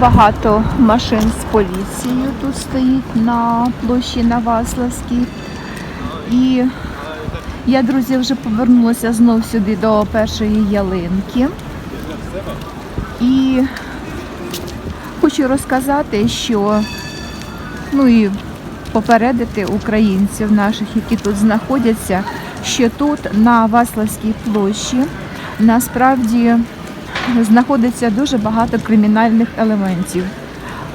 Багато машин з поліцією тут стоїть на площі Наваславській. І я, друзі, вже повернулася знов сюди до першої ялинки. І хочу розказати, що ну і попередити українців наших, які тут знаходяться, що тут на Ваславській площі насправді знаходиться дуже багато кримінальних елементів.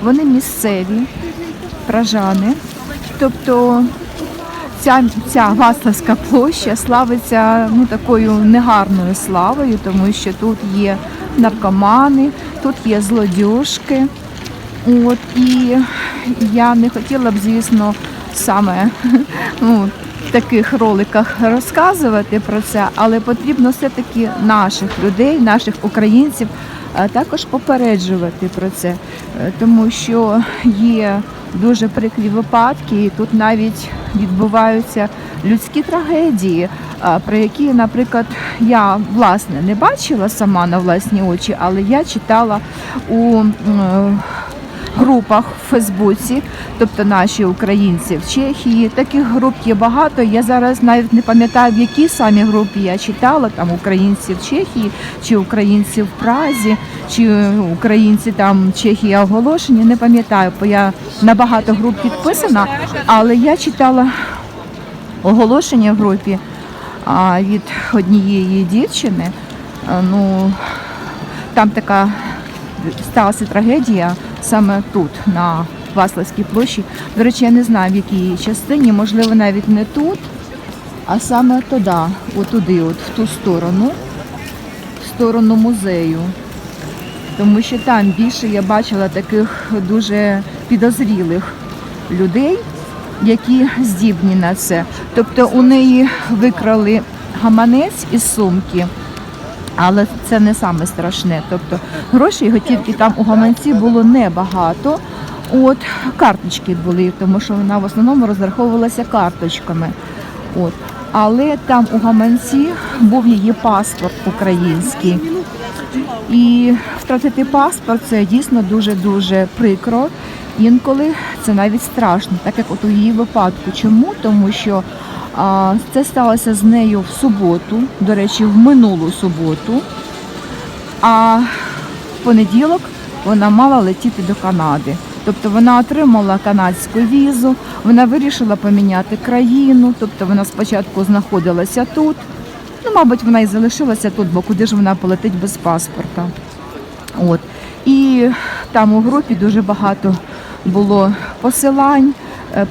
Вони місцеві, пражани. Тобто ця, ця Ваславська площа славиться ну, такою негарною славою, тому що тут є наркомани, тут є злодюжки. От, і я не хотіла б, звісно, саме ну, таких роликах розказувати про це, але потрібно все-таки наших людей, наших українців е, також попереджувати про це, Е, тому що є дуже прикрі випадки, і тут навіть відбуваються людські трагедії, е, про які, наприклад, я власне не бачила сама на власні очі, але я читала у групах в Фейсбуці, тобто наші українці в Чехії. Таких груп є багато. Я зараз навіть не пам'ятаю, в якій самі групі я читала, там українці в Чехії, чи українці в Празі, чи українці там Чехія оголошення. Не пам'ятаю, бо я на багато груп підписана, але я читала оголошення в групі від однієї дівчини. Ну, там така сталася трагедія саме тут, на Ваславській площі. До речі, я не знаю, в якій частині, можливо, навіть не тут, а саме туди, отуди, от в ту сторону, в сторону музею. Тому що там більше я бачила таких дуже підозрілих людей, які здібні на це. Тобто у неї викрали гаманець із сумки. Але це не саме страшне. Тобто грошей готівки там у гаманці було небагато. От карточки були, тому що вона в основному розраховувалася карточками. От. Але там у гаманці був її паспорт український. І втратити паспорт це дійсно дуже-дуже прикро. Інколи це навіть страшно, так як от у її випадку. Чому? Тому що це сталося з нею в суботу, до речі, в минулу суботу. А в понеділок вона мала летіти до Канади. Тобто вона отримала канадську візу, вона вирішила поміняти країну, тобто вона спочатку знаходилася тут. Ну, мабуть, вона і залишилася тут, бо куди ж вона полетить без паспорта. От. І там у групі дуже багато було посилань,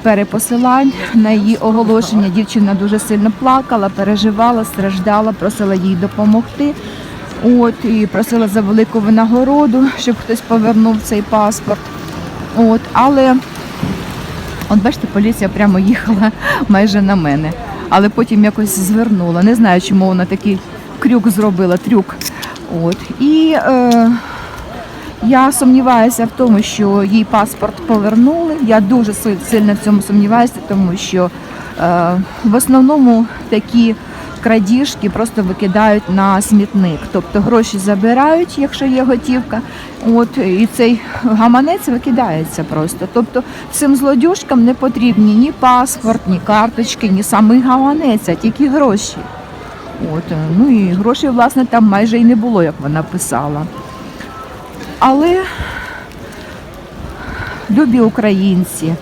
перепосилань на її оголошення. Дівчина дуже сильно плакала, переживала, страждала, просила їй допомогти. От, і просила за велику винагороду, щоб хтось повернув цей паспорт. От, але От бачите, поліція прямо їхала майже на мене, але потім якось звернула. Не знаю, чому вона такий крюк зробила, трюк. От. І е, я сумніваюся в тому, що їй паспорт повернули. Я дуже сильно в цьому сумніваюся, тому що е, в основному такі крадіжки просто викидають на смітник. Тобто гроші забирають, якщо є готівка. От і цей гаманець викидається просто. Тобто цим злодюжкам не потрібні ні паспорт, ні карточки, ні самий гаманець, а тільки гроші. От, е, ну і грошей, власне, там майже і не було, як вона писала. Але любі українці,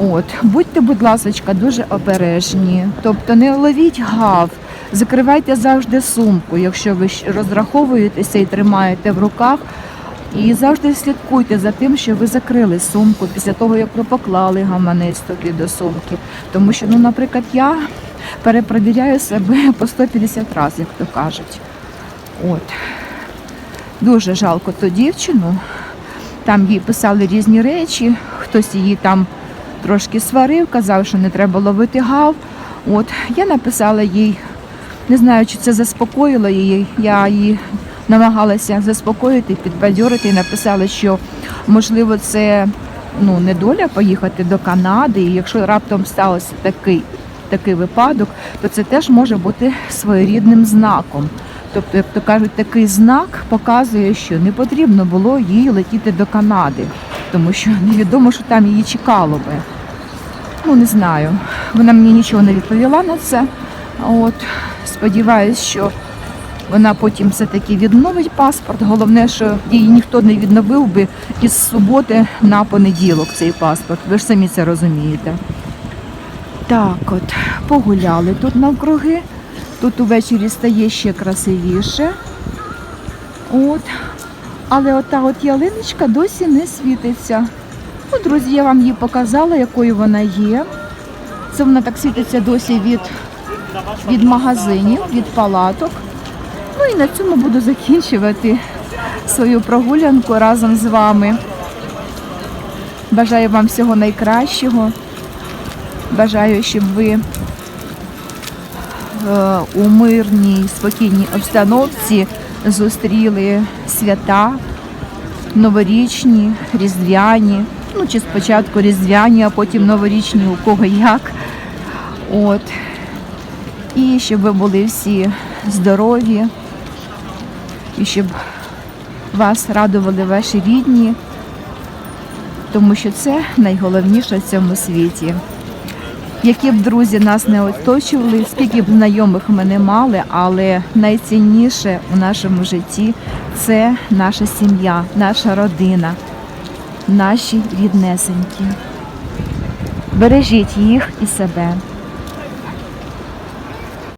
от, будьте, будь ласка, дуже обережні. Тобто не ловіть гав, закривайте завжди сумку, якщо ви розраховуєтеся і тримаєте в руках. І завжди слідкуйте за тим, що ви закрили сумку після того, як ви поклали гаманець тобі до сумки. Тому що, ну, наприклад, я перепровіряю себе по 150 разів, як то кажуть. От. Дуже жалко ту дівчину. Там їй писали різні речі, хтось її там трошки сварив, казав, що не треба ловити гав. От я написала їй, не знаю, чи це заспокоїло її. Я її намагалася заспокоїти, підбадьорити і написала, що можливо це ну, не поїхати до Канади, і якщо раптом стався такий, такий випадок, то це теж може бути своєрідним знаком. Тобто, як то кажуть, такий знак показує, що не потрібно було їй летіти до Канади, тому що невідомо, що там її чекало би. Ну, не знаю. Вона мені нічого не відповіла на це. От, сподіваюсь, що вона потім все-таки відновить паспорт. Головне, що її ніхто не відновив би із суботи на понеділок цей паспорт. Ви ж самі це розумієте. Так от, погуляли тут навкруги. Тут увечері стає ще красивіше. От. Але ота от ялиночка досі не світиться. Ну, друзі, я вам її показала, якою вона є. Це вона так світиться досі від, від магазинів, від палаток. Ну і на цьому буду закінчувати свою прогулянку разом з вами. Бажаю вам всього найкращого. Бажаю, щоб ви у мирній, спокійній обстановці зустріли свята новорічні, різдвяні. Ну, чи спочатку різдвяні, а потім новорічні, у кого як. От. І щоб ви були всі здорові, і щоб вас радували ваші рідні, тому що це найголовніше в цьому світі. Які б друзі нас не оточували, скільки б знайомих ми не мали, але найцінніше у нашому житті це наша сім'я, наша родина, наші ріднесенькі. Бережіть їх і себе.